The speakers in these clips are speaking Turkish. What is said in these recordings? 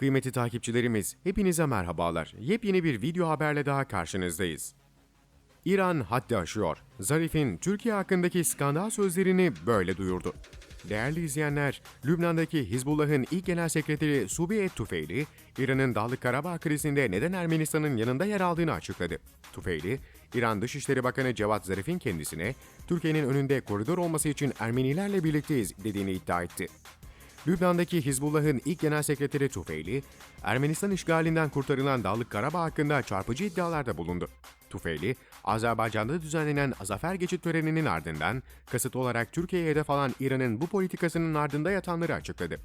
Kıymetli takipçilerimiz, hepinize merhabalar. Yepyeni bir video haberle daha karşınızdayız. İran haddi aşıyor. Zarif'in Türkiye hakkındaki skandal sözlerini böyle duyurdu. Değerli izleyenler, Lübnan'daki Hizbullah'ın ilk genel sekreteri Subi Et Tufeyli, İran'ın Dağlık Karabağ krizinde neden Ermenistan'ın yanında yer aldığını açıkladı. Tufeyli, İran Dışişleri Bakanı Cevat Zarif'in kendisine, Türkiye'nin önünde koridor olması için Ermenilerle birlikteyiz dediğini iddia etti. Lübnan'daki Hizbullah'ın ilk genel sekreteri Tufeyli, Ermenistan işgalinden kurtarılan Dağlık Karabağ hakkında çarpıcı iddialarda bulundu. Tufeyli, Azerbaycan'da düzenlenen zafer geçit töreninin ardından kasıt olarak Türkiye'ye hedef alan İran'ın bu politikasının ardında yatanları açıkladı.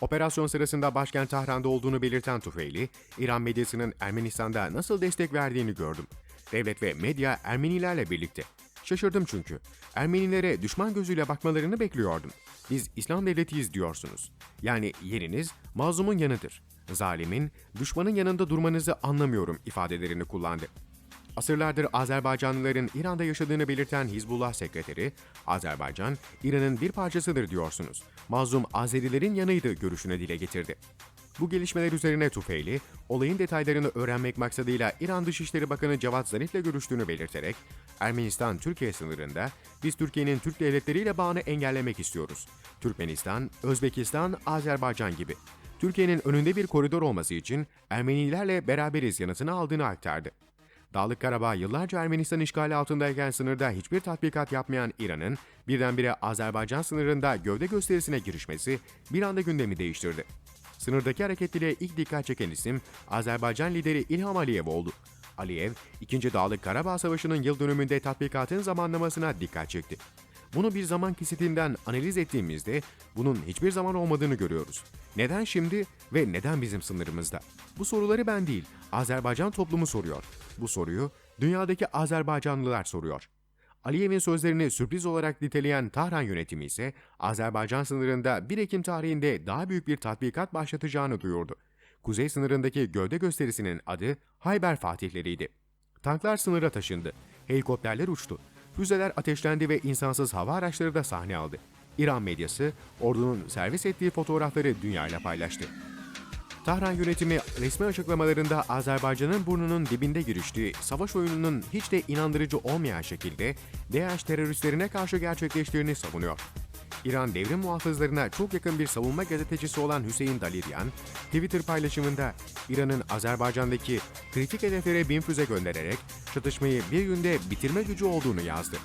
Operasyon sırasında başkent Tahran'da olduğunu belirten Tufeyli, İran medyasının Ermenistan'da nasıl destek verdiğini gördüm. Devlet ve medya Ermenilerle birlikte. Şaşırdım çünkü. Ermenilere düşman gözüyle bakmalarını bekliyordum. Biz İslam devletiyiz diyorsunuz. Yani yeriniz mazlumun yanıdır. Zalimin, düşmanın yanında durmanızı anlamıyorum ifadelerini kullandı. Asırlardır Azerbaycanlıların İran'da yaşadığını belirten Hizbullah sekreteri, Azerbaycan, İran'ın bir parçasıdır diyorsunuz. Mazlum Azerilerin yanıydı görüşünü dile getirdi. Bu gelişmeler üzerine Tufeyli, olayın detaylarını öğrenmek maksadıyla İran Dışişleri Bakanı Cevat Zarif'le görüştüğünü belirterek, Ermenistan-Türkiye sınırında biz Türkiye'nin Türk devletleriyle bağını engellemek istiyoruz. Türkmenistan, Özbekistan, Azerbaycan gibi. Türkiye'nin önünde bir koridor olması için Ermenilerle beraberiz yanıtını aldığını aktardı. Dağlık Karabağ yıllarca Ermenistan işgali altındayken sınırda hiçbir tatbikat yapmayan İran'ın birdenbire Azerbaycan sınırında gövde gösterisine girişmesi bir anda gündemi değiştirdi. Sınırdaki hareketliliğe ilk dikkat çeken isim Azerbaycan lideri İlham Aliyev oldu. Aliyev, 2. Dağlık Karabağ Savaşı'nın yıl dönümünde tatbikatın zamanlamasına dikkat çekti. Bunu bir zaman kesitinden analiz ettiğimizde bunun hiçbir zaman olmadığını görüyoruz. Neden şimdi ve neden bizim sınırımızda? Bu soruları ben değil, Azerbaycan toplumu soruyor. Bu soruyu dünyadaki Azerbaycanlılar soruyor. Aliyev'in sözlerini sürpriz olarak niteleyen Tahran yönetimi ise Azerbaycan sınırında 1 Ekim tarihinde daha büyük bir tatbikat başlatacağını duyurdu. Kuzey sınırındaki gövde gösterisinin adı Hayber Fatihleriydi. Tanklar sınıra taşındı, helikopterler uçtu, füzeler ateşlendi ve insansız hava araçları da sahne aldı. İran medyası ordunun servis ettiği fotoğrafları dünyayla paylaştı. Tahran yönetimi resmi açıklamalarında Azerbaycan'ın burnunun dibinde giriştiği savaş oyununun hiç de inandırıcı olmayan şekilde DH teröristlerine karşı gerçekleştiğini savunuyor. İran devrim muhafızlarına çok yakın bir savunma gazetecisi olan Hüseyin Daliryan, Twitter paylaşımında İran'ın Azerbaycan'daki kritik hedeflere bin füze göndererek çatışmayı bir günde bitirme gücü olduğunu yazdı.